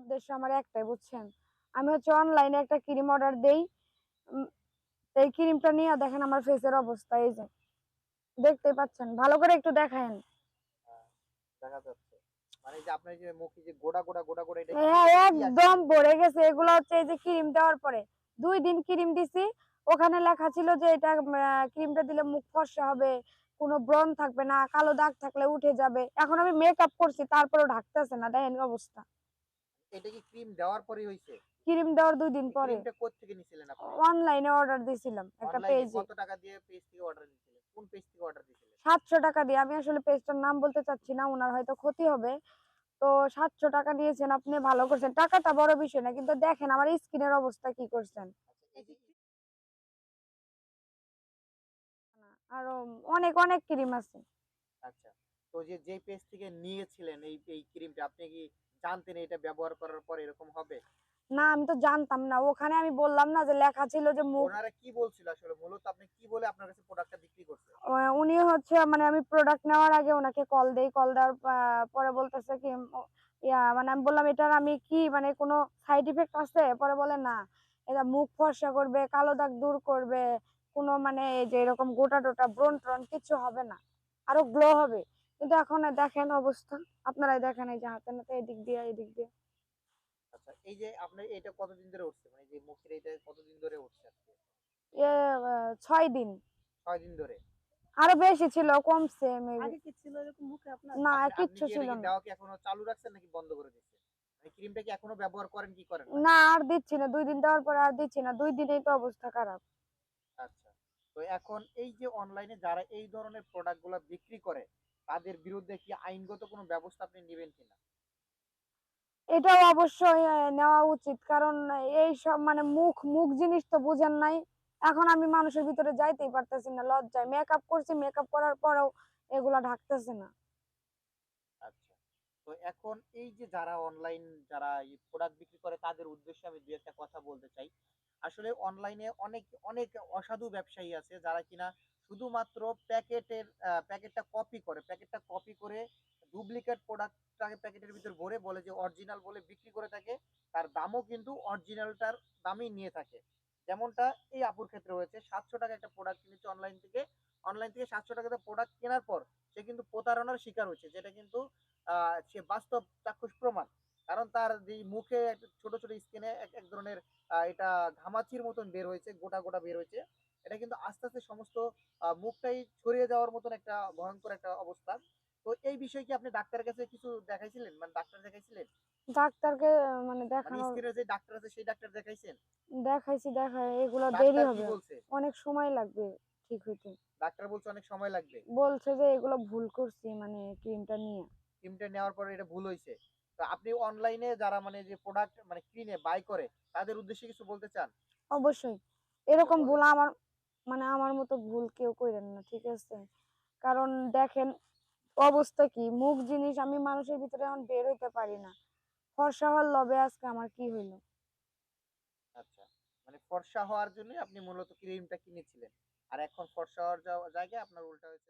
উদ্দেশ্য আমার একটাই বুঝছেন? আমি হচ্ছে অনলাইনে একটা ক্রিম অর্ডার দেই। এই ক্রিমটা নিয়ে দেখেন আমার ফেসের অবস্থা এই যে। দেখতেই পাচ্ছেন? ভালো করে একটু দেখায়েন। দেখা যাচ্ছে। মানে যে আপনার যে মুখে যে গোড়া গোড়া গোড়া গোড়া এটা হ্যাঁ একদম ভরে গেছে। এগুলো হচ্ছে এই যে ক্রিম দেওয়ার পরে। দুই দিন ক্রিম দিছি। ওখানে লেখা ছিল যে এটা ক্রিমটা দিলে মুখ ফর্সা হবে কোনো ব্রণ থাকবে না কালো দাগ থাকলে উঠে যাবে। এখন আমি মেকআপ করছি তারপরেও ঢাকতেছে না দেখেন অবস্থা। এটা কি ক্রিম দেওয়ার পরেই হইছে? ক্রিম দেওয়ার দুই দিন পরে। ক্রিমটা কোথা থেকে নিছিলেন আপনি? অনলাইনে অর্ডার দিছিলাম একটা পেজে কত টাকা দিয়ে পেজ থেকে অর্ডার দিছিলেন কোন পেজ থেকে অর্ডার দিছিলেন? সাতশো টাকা দিয়ে। আমি আসলে পেজটার নাম বলতে চাচ্ছি না ওনার হয়তো ক্ষতি হবে। তো সাতশো টাকা নিয়েছেন আপনি ভালো করছেন। টাকাটা বড় বিষয় না কিন্তু দেখেন আমার স্কিনের অবস্থা কি করছেন। আচ্ছা আরও অনেক অনেক ক্রিম আছে। আচ্ছা তো যে যে পেজ থেকে নিয়েছিলেন এই এই ক্রিমটা আপনি কি জানতেন এটা ব্যবহার করার পর এরকম হবে? না আমি তো জানতাম না। ওখানে আমি বললাম না যে লেখা ছিল যে ওনারা কি বলছিল আসলে? মূলত আপনি কি বলে আপনার কাছে প্রোডাক্টটা বিক্রি করছে? উনি হচ্ছে মানে আমি প্রোডাক্ট নেওয়ার আগে ওনাকে কল দেই। কল দেওয়ার পরে বলতেছে কি ইয়া মানে আমি বললাম এটার আমি কি মানে কোনো সাইড ইফেক্ট আছে? পরে বলে না। এটা মুখ ফর্সা করবে কালো দাগ দূর করবে কোনো মানে যে এরকম গোটা টোটা ব্রণ ট্রন কিছু হবে না। আরও গ্লো হবে। কিন্তু এখন দেখেন অবস্থা। আপনারাই দেখেন এই যে হাতে নাতে এদিক দিয়ে এদিক দিয়ে। আচ্ছা এই যে আপনার এটা কতদিন ধরে উঠছে মানে যে মুখের এটা কতদিন ধরে উঠছে এ ছয় দিন। ছয় দিন ধরে? আরও বেশি ছিল কমছে maybe। আগে কি ছিল এরকম মুখে আপনার? না কিচ্ছু ছিল না। দেওয়া কি এখনও চালু রাখছেন নাকি বন্ধ করে দিচ্ছেন মানে ক্রিমটা কি এখনও ব্যবহার করেন কি করেন? না? না আর দিচ্ছি না। দুই দিন দেওয়ার পরে আর দিচ্ছি না। দুই দিনেই তো অবস্থা খারাপ। আচ্ছা। তো এখন এই যে অনলাইনে যারা এই ধরনের প্রোডাক্টগুলো বিক্রি করে তাদের বিরুদ্ধে কি আইনগত কোনো ব্যবস্থা আপনি নেবেন কিনা? এটাও অবশ্যই নেওয়া উচিত। কারণ এই সব মানে মুখ মুখ জিনিস তো বুঝেন নাই। এখন আমি মানুষের ভিতরে যাইতেই পারতেছি না লজ্জায়। মেকআপ করছি মেকআপ করার পরেও এগুলা ঢাকতেছে না। আচ্ছা। তো এখন এই যে যারা অনলাইন যারা এই প্রোডাক্ট বিক্রি করে তাদের উদ্দেশ্যে আমি দুই একটা কথা বলতে চাই। আসলে অনলাইনে অনেক অনেক অসাধু ব্যবসায়ী আছে যারা কিনা শুধুমাত্র প্যাকেটের প্যাকেটটা কপি করে। প্যাকেটটা কপি করে ডুপ্লিকেট প্রোডাক্টটাকে প্যাকেটের ভিতর ভরে বলে যে অরিজিনাল বলে বিক্রি করে থাকে, তার দামও কিন্তু অরিজিনালটার দামই নিয়ে থাকে। যেমনটা এই আপুর ক্ষেত্রে হয়েছে, সাতশো টাকা একটা প্রোডাক্ট কিনেছে অনলাইন থেকে। অনলাইন থেকে সাতশো টাকাতে প্রোডাক্ট কেনার পর সে কিন্তু প্রতারণার শিকার হয়েছে। যেটা কিন্তু সে বাস্তব চাক্ষুষ প্রমাণ। কারণ তার যে মুখে একটা ছোট ছোট স্কিনে এক এক ধরনের এটা ঘামাচির মতন বের হয়েছে, গোটা গোটা বের হয়েছে। এটা কিন্তু আস্তে আস্তে সমস্ত মুখটাই ছড়িয়ে যাওয়ার মতন একটা ভয়ঙ্কর একটা অবস্থা। তো এই বিষয়ে কি আপনি ডাক্তারের কাছে কিছু দেখাইছিলেন? মানে ডাক্তার দেখাইছিলেন? ডাক্তারকে মানে মানে দেখানো স্কিনের যে ডাক্তার আছে সেই ডাক্তার দেখাইছেন? দেখাইছি দেখাই এগুলো দেরি হবে। অনেক সময় লাগবে ঠিক হইতে। ডাক্তার বলছে অনেক সময় লাগবে। বলছে যে এগুলো ভুল করছি মানে ক্রিমটা নিয়ে। ক্রিমটা নেওয়ার পরে এটা ভুল হয়েছে তো আপনি অনলাইনে যারা মানে যে প্রোডাক্ট মানে কিনে বাই করে তাদের উদ্দেশ্যে কিছু বলতে চান? অবশ্যই। এরকম ভুল আমার মানে আমার মতো ভুল কেউ করেন না, ঠিক আছে? কারণ দেখেন, অবস্থা কি? মুখ জিনিস আমি মানুষের ভিতরে এখন বের হইতে পারি না। ফর্সা হওয়ার লবে আজকে আমার কি হইল? আচ্ছা মানে ফর্সা হওয়ার জন্য আপনি মূলত ক্রিমটা কিনেছিলেন। আর এখন ফর্সা হওয়ার জায়গায় আপনার উল্টা হয়েছে।